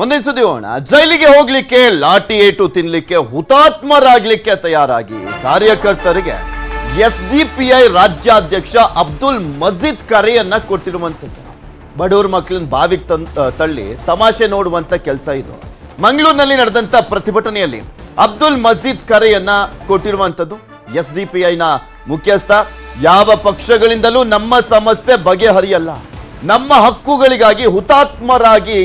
ಮುಂದಿನ ಸುದ್ದಿ ಹೋಗೋಣ ಜೈಲಿಗೆ ಹೋಗ್ಲಿಕ್ಕೆ, ಲಾಠಿ ಏಟು ತಿನ್ಲಿಕ್ಕೆ, ಹುತಾತ್ಮರಾಗ್ಲಿಕ್ಕೆ ತಯಾರಾಗಿ ಕಾರ್ಯಕರ್ತರಿಗೆ ಎಸ್ ಡಿ ಪಿ ಐ ರಾಜ್ಯಾಧ್ಯಕ್ಷ ಅಬ್ದುಲ್ ಮಜೀದ್ ಕರೆಯನ್ನ ಕೊಟ್ಟಿರುವಂತದ್ದು ಬಡವ್ರ ಮಕ್ಕಳನ್ನ ಬಾವಿಗೆ ತನ್ ತಳ್ಳಿ ತಮಾಷೆ ನೋಡುವಂತ ಕೆಲಸ ಇದು. ಮಂಗಳೂರಿನಲ್ಲಿ ನಡೆದಂತ ಪ್ರತಿಭಟನೆಯಲ್ಲಿ ಅಬ್ದುಲ್ ಮಜೀದ್ ಕರೆಯನ್ನ ಕೊಟ್ಟಿರುವಂತದ್ದು ಎಸ್ ಡಿ ಪಿ ಐನ ಮುಖ್ಯಸ್ಥ. ಯಾವ ಪಕ್ಷಗಳಿಂದಲೂ ನಮ್ಮ ಸಮಸ್ಯೆ ಬಗೆಹರಿಯಲ್ಲ. ನಮ್ಮ ಹಕ್ಕುಗಳಿಗಾಗಿ ಹುತಾತ್ಮರಾಗಿ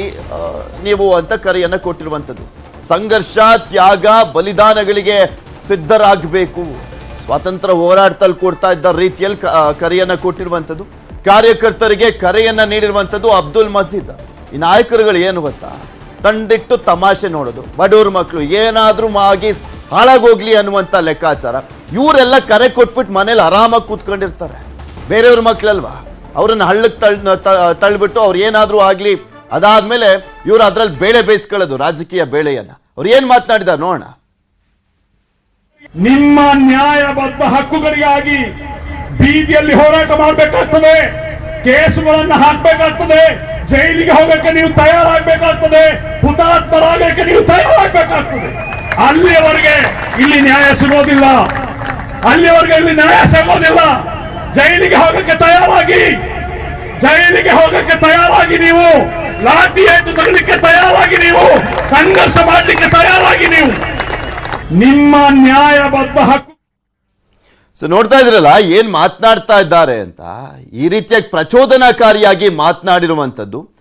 ನೀವು ಅಂತ ಕರೆಯನ್ನು ಕೊಟ್ಟಿರುವಂಥದ್ದು. ಸಂಘರ್ಷ, ತ್ಯಾಗ, ಬಲಿದಾನಗಳಿಗೆ ಸಿದ್ಧರಾಗಬೇಕು. ಸ್ವಾತಂತ್ರ್ಯ ಹೋರಾಟದಲ್ಲಿ ಕೊಡ್ತಾ ಇದ್ದ ರೀತಿಯಲ್ಲಿ ಕರೆಯನ್ನು ಕೊಟ್ಟಿರುವಂಥದ್ದು. ಕಾರ್ಯಕರ್ತರಿಗೆ ಕರೆಯನ್ನು ನೀಡಿರುವಂಥದ್ದು ಅಬ್ದುಲ್ ಮಸೀದ್. ಈ ನಾಯಕರುಗಳು ಏನು ಗೊತ್ತಾ? ತಂದಿಟ್ಟು ತಮಾಷೆ ನೋಡೋದು. ಬಡವ್ರ ಮಕ್ಕಳು ಏನಾದರೂ ಆಗಿ ಹಾಳಾಗೋಗ್ಲಿ ಅನ್ನುವಂಥ ಲೆಕ್ಕಾಚಾರ. ಇವರೆಲ್ಲ ಕರೆ ಕೊಟ್ಬಿಟ್ಟು ಮನೇಲಿ ಆರಾಮಾಗಿ ಕೂತ್ಕೊಂಡಿರ್ತಾರೆ. ಬೇರೆಯವ್ರ ಮಕ್ಕಳಲ್ವಾ ಅವ್ರನ್ನ ಹಳ್ಳಕ್ಕೆ ತಳ್ ತಳ್ಳಿಬಿಟ್ಟು ಅವ್ರು ಏನಾದರೂ ಆಗಲಿ, ಅದಾದ್ಮೇಲೆ ಇವ್ರು ಅದ್ರಲ್ಲಿ ಬೇಳೆ ಬೇಯಿಸ್ಕೊಳ್ಳೋದು, ರಾಜಕೀಯ ಬೇಳೆಯನ್ನ. ಅವ್ರು ಏನ್ ಮಾತನಾಡಿದ ನೋಡೋಣ. ನಿಮ್ಮ ನ್ಯಾಯಬದ್ಧ ಹಕ್ಕುಗಳಿಗಾಗಿ ಬೀದಿಯಲ್ಲಿ ಹೋರಾಟ ಮಾಡಬೇಕಾಗ್ತದೆ. ಕೇಸುಗಳನ್ನು ಹಾಕಬೇಕಾಗ್ತದೆ. ಜೈಲಿಗೆ ಹೋಗಕ್ಕೆ ನೀವು ತಯಾರಾಗಬೇಕಾಗ್ತದೆ. ಹುತಾತ್ಮರಾಗಕ್ಕೆ ನೀವು ತಯಾರಾಗಬೇಕಾಗ್ತದೆ. ಅಲ್ಲಿಯವರೆಗೆ ಇಲ್ಲಿ ನ್ಯಾಯ ಸಿಗೋದಿಲ್ಲ. ಅಲ್ಲಿಯವರೆಗೆ ಇಲ್ಲಿ ನ್ಯಾಯ ಸಿಗೋದಿಲ್ಲ. ಜೈಲಿಗೆ ಹೋಗಕ್ಕೆ ತಯಾರಾಗಿ. ಜೈಲಿಗೆ ಹೋಗಕ್ಕೆ ತಯಾರಾಗಿ ನೀವು. ಲಾಠಿ ಏಟು ತಗಲಿಕ್ಕೆ ತಯಾರಾಗಿ ನೀವು. ಸಂಘರ್ಷ ಮಾಡಲಿಕ್ಕೆ ತಯಾರಾಗಿ ನೀವು. ನಿಮ್ಮ ನ್ಯಾಯಬದ್ಧ ಹಕ್ಕು. ಸೊ ನೋಡ್ತಾ ಇದ್ರಲ್ಲ, ಏನ್ ಮಾತನಾಡ್ತಾ ಇದ್ದಾರೆ ಅಂತ? ಈ ರೀತಿಯಾಗಿ ಪ್ರಚೋದನಾಕಾರಿಯಾಗಿ ಮಾತನಾಡಿರುವಂಥದ್ದು.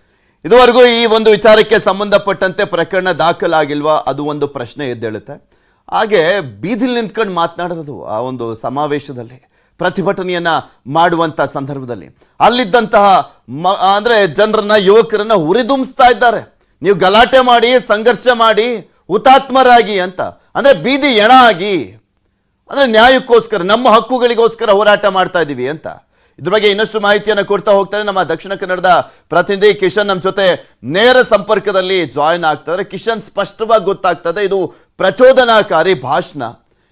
ಇದುವರೆಗೂ ಈ ಒಂದು ವಿಚಾರಕ್ಕೆ ಸಂಬಂಧಪಟ್ಟಂತೆ ಪ್ರಕರಣ ದಾಖಲಾಗಿಲ್ವಾ? ಅದು ಒಂದು ಪ್ರಶ್ನೆ ಎದ್ದೇಳುತ್ತೆ. ಹಾಗೆ ಬೀದಿಲಿ ನಿಂತ್ಕೊಂಡು ಮಾತನಾಡೋದು ಆ ಒಂದು ಸಮಾವೇಶದಲ್ಲಿ. ಪ್ರತಿಭಟನೆಯನ್ನ ಮಾಡುವಂತ ಸಂದರ್ಭದಲ್ಲಿ. ಅಲ್ಲಿದ್ದಂತಹ ಮ, ಅಂದ್ರೆ ಜನರನ್ನ, ಯುವಕರನ್ನ ಹುರಿದುಂಬಿಸ್ತಾ ಇದ್ದಾರೆ. ನೀವು ಗಲಾಟೆ ಮಾಡಿ, ಸಂಘರ್ಷ ಮಾಡಿ, ಹುತಾತ್ಮರಾಗಿ ಅಂತ. ಅಂದ್ರೆ ಬೀದಿ ಎಣ ಆಗಿ, ಅಂದ್ರೆ ನ್ಯಾಯಕ್ಕೋಸ್ಕರ, ನಮ್ಮ ಹಕ್ಕುಗಳಿಗೋಸ್ಕರ ಹೋರಾಟ ಮಾಡ್ತಾ ಇದ್ದೀವಿ ಅಂತ. ಇದ್ರ ಬಗ್ಗೆ ಇನ್ನಷ್ಟು ಮಾಹಿತಿಯನ್ನು ಕೊಡ್ತಾ ಹೋಗ್ತಾರೆ ನಮ್ಮ ದಕ್ಷಿಣ ಕನ್ನಡದ ಪ್ರತಿನಿಧಿ ಕಿಶನ್ ನಮ್ಮ ಜೊತೆ ನೇರ ಸಂಪರ್ಕದಲ್ಲಿ ಜಾಯಿನ್ ಆಗ್ತಾರೆ ಕಿಶನ್, ಸ್ಪಷ್ಟವಾಗಿ ಗೊತ್ತಾಗ್ತದೆ, ಇದು ಪ್ರಚೋದನಾಕಾರಿ ಭಾಷಣ.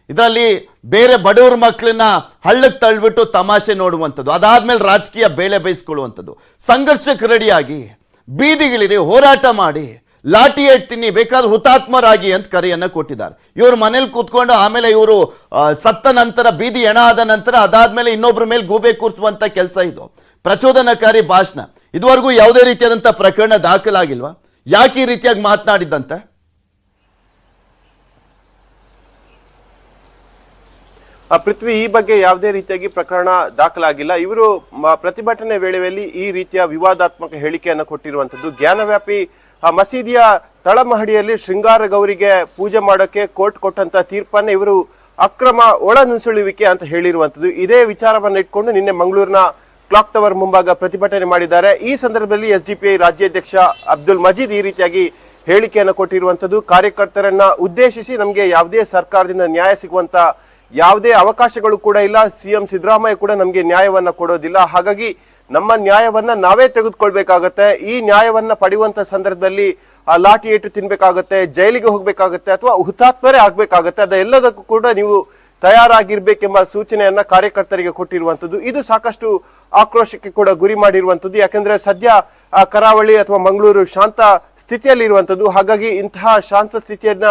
ಇದರಲ್ಲಿ ಬೇರೆ ಬಡವ್ರ ಮಕ್ಕಳನ್ನ ಹಳ್ಳಕ್ಕೆ ತಳ್ಳಿಬಿಟ್ಟು ತಮಾಷೆ ನೋಡುವಂಥದ್ದು, ಅದಾದ್ಮೇಲೆ ರಾಜಕೀಯ ಬೇಳೆ ಬೇಯಿಸ್ಕೊಳ್ಳುವಂಥದ್ದು. ಸಂಘರ್ಷಕ್ಕೆ ರೆಡಿಯಾಗಿ ಬೀದಿಗಿಳಿರಿ, ಹೋರಾಟ ಮಾಡಿ, ಲಾಠಿ ತಿನ್ನಿ ಬೇಕಾದ್ರೆ ಹುತಾತ್ಮರಾಗಿ ಅಂತ ಕರೆಯನ್ನು ಕೊಟ್ಟಿದ್ದಾರೆ. ಇವರು ಮನೇಲಿ ಕೂತ್ಕೊಂಡು ಆಮೇಲೆ ಇವರು ಸತ್ತ ನಂತರ, ಬೀದಿ ಎಣ ಆದ ನಂತರ ಅದಾದ್ಮೇಲೆ ಇನ್ನೊಬ್ಬರ ಮೇಲೆ ಗೂಬೆ ಕೂರಿಸುವಂಥ ಕೆಲಸ ಇದು. ಪ್ರಚೋದನಕಾರಿ ಭಾಷಣ. ಇದುವರೆಗೂ ಯಾವುದೇ ರೀತಿಯಾದಂಥ ಪ್ರಕರಣ ದಾಖಲಾಗಿಲ್ವಾ? ಯಾಕೆ ಈ ರೀತಿಯಾಗಿ ಮಾತನಾಡಿದ್ದಂತೆ? ಪೃಥ್ವಿ ಈ ಬಗ್ಗೆ ಯಾವುದೇ ರೀತಿಯಾಗಿ ಪ್ರಕರಣ ದಾಖಲಾಗಿಲ್ಲ. ಇವರು ಪ್ರತಿಭಟನೆ ವೇಳೆಯಲ್ಲಿ ಈ ರೀತಿಯ ವಿವಾದಾತ್ಮಕ ಹೇಳಿಕೆಯನ್ನು ಕೊಟ್ಟಿರುವಂತದ್ದು ಜ್ಞಾನವ್ಯಾಪಿ ಮಸೀದಿಯ ತಳಮಹಡಿಯಲ್ಲಿ ಶೃಂಗಾರ ಗೌರಿಗೆ ಪೂಜೆ ಮಾಡೋಕೆ ಕೋರ್ಟ್ ಕೊಟ್ಟಂತ ತೀರ್ಪನ್ನ ಇವರು ಅಕ್ರಮ ಒಳನುಸುಳುವಿಕೆ ಅಂತ ಹೇಳಿರುವಂತದ್ದು ಇದೇ ವಿಚಾರವನ್ನ ಇಟ್ಕೊಂಡು ನಿನ್ನೆ ಮಂಗಳೂರಿನ ಕ್ಲಾಕ್ ಟವರ್ ಮುಂಭಾಗ ಪ್ರತಿಭಟನೆ ಮಾಡಿದ್ದಾರೆ. ಈ ಸಂದರ್ಭದಲ್ಲಿ ಎಸ್ ಡಿ ಪಿ ಐ ರಾಜ್ಯಾಧ್ಯಕ್ಷ ಅಬ್ದುಲ್ ಮಜೀದ್ ಈ ರೀತಿಯಾಗಿ ಹೇಳಿಕೆಯನ್ನು ಕೊಟ್ಟಿರುವಂತದ್ದು ಕಾರ್ಯಕರ್ತರನ್ನ ಉದ್ದೇಶಿಸಿ ನಮಗೆ ಯಾವುದೇ ಸರ್ಕಾರದಿಂದ ನ್ಯಾಯ ಸಿಗುವಂತ ಯಾವುದೇ ಅವಕಾಶಗಳು ಕೂಡ ಇಲ್ಲ. ಸಿಎಂ ಸಿದ್ದರಾಮಯ್ಯ ಕೂಡ ನಮಗೆ ನ್ಯಾಯವನ್ನ ಕೊಡೋದಿಲ್ಲ. ಹಾಗಾಗಿ ನಮ್ಮ ನ್ಯಾಯವನ್ನ ನಾವೇ ತೆಗೆದುಕೊಳ್ಬೇಕಾಗತ್ತೆ. ಈ ನ್ಯಾಯವನ್ನ ಪಡೆಯುವಂತ ಸಂದರ್ಭದಲ್ಲಿ ಲಾಠಿ ಏಟು ತಿನ್ಬೇಕಾಗತ್ತೆ ಜೈಲಿಗೆ ಹೋಗ್ಬೇಕಾಗತ್ತೆ ಅಥವಾ ಹುತಾತ್ಮರೇ ಆಗ್ಬೇಕಾಗತ್ತೆ ಅದೆಲ್ಲದಕ್ಕೂ ಕೂಡ ನೀವು ತಯಾರಾಗಿರ್ಬೇಕೆಂಬ ಸೂಚನೆಯನ್ನ ಕಾರ್ಯಕರ್ತರಿಗೆ ಕೊಟ್ಟಿರುವಂತದ್ದು ಇದು ಸಾಕಷ್ಟು ಆಕ್ರೋಶಕ್ಕೆ ಕೂಡ ಗುರಿ ಮಾಡಿರುವಂತದ್ದು ಯಾಕಂದ್ರೆ ಸದ್ಯ ಆ ಕರಾವಳಿ ಅಥವಾ ಮಂಗಳೂರು ಶಾಂತ ಸ್ಥಿತಿಯಲ್ಲಿ ಇರುವಂತದ್ದು ಹಾಗಾಗಿ ಇಂತಹ ಶಾಂತ ಸ್ಥಿತಿಯನ್ನ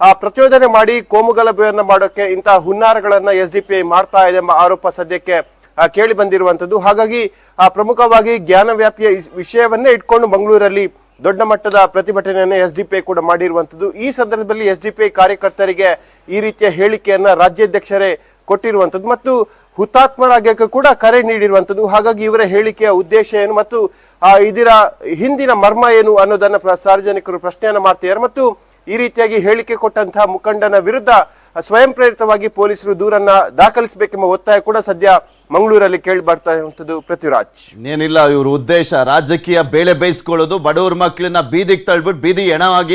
ಆ, ಪ್ರಚೋದನೆ ಮಾಡಿ ಕೋಮುಗಲಭೆಯನ್ನ ಮಾಡೋಕೆ ಇಂತಹ ಹುನ್ನಾರಗಳನ್ನ ಎಸ್ ಡಿ ಪಿ ಮಾಡ್ತಾ ಇದೆ ಎಂಬ ಆರೋಪ ಸದ್ಯಕ್ಕೆ ಆ, ಕೇಳಿ ಬಂದಿರುವಂತದ್ದು ಹಾಗಾಗಿ ಆ, ಪ್ರಮುಖವಾಗಿ ಜ್ಞಾನ ವ್ಯಾಪ್ತಿಯ ವಿಷಯವನ್ನೇ ಇಟ್ಕೊಂಡು ಮಂಗಳೂರಲ್ಲಿ ದೊಡ್ಡ ಮಟ್ಟದ ಪ್ರತಿಭಟನೆಯನ್ನು ಎಸ್ ಡಿ ಪಿ ಕೂಡ ಮಾಡಿರುವಂತದ್ದು. ಈ ಸಂದರ್ಭದಲ್ಲಿ ಎಸ್ ಡಿ ಪಿ ಕಾರ್ಯಕರ್ತರಿಗೆ ಈ ರೀತಿಯ ಹೇಳಿಕೆಯನ್ನ ರಾಜ್ಯಾಧ್ಯಕ್ಷರೇ ಕೊಟ್ಟಿರುವಂತದ್ದು ಮತ್ತು ಹುತಾತ್ಮರಾಗ್ಯಕ್ಕೆ ಕೂಡ ಕರೆ ನೀಡಿರುವಂತದ್ದು. ಹಾಗಾಗಿ ಇವರ ಹೇಳಿಕೆಯ ಉದ್ದೇಶ ಏನು ಮತ್ತು ಇದರ ಹಿಂದಿನ ಮರ್ಮ ಏನು ಅನ್ನೋದನ್ನ ಸಾರ್ವಜನಿಕರು ಪ್ರಶ್ನೆಯನ್ನು ಮಾಡ್ತಿದ್ದಾರೆ. ಮತ್ತು ಈ ರೀತಿಯಾಗಿ ಹೇಳಿಕೆ ಕೊಟ್ಟಂತಹ ಮುಖಂಡನ ವಿರುದ್ಧ ಸ್ವಯಂ ಪ್ರೇರಿತವಾಗಿ ಪೊಲೀಸರು ದೂರನ್ನ ದಾಖಲಿಸಬೇಕೆಂಬ ಒತ್ತಾಯ ಕೂಡ ಸದ್ಯ ಮಂಗಳೂರಲ್ಲಿ ಕೇಳಿ ಬರ್ತಾ ಇರುವಂತದ್ದು ಪೃಥ್ವಿರಾಜ್. ಇನ್ನೇನಿಲ್ಲ ಇವ್ರ ಉದ್ದೇಶ. ರಾಜಕೀಯ ಬೇಳೆ ಬೇಯಿಸ್ಕೊಳ್ಳೋದು, ಬಡವ್ರ ಮಕ್ಕಳನ್ನ ಬೀದಿಗೆ ತಳ್ಬಿಟ್ಟು ಬೀದಿ ಎಣವಾಗಿ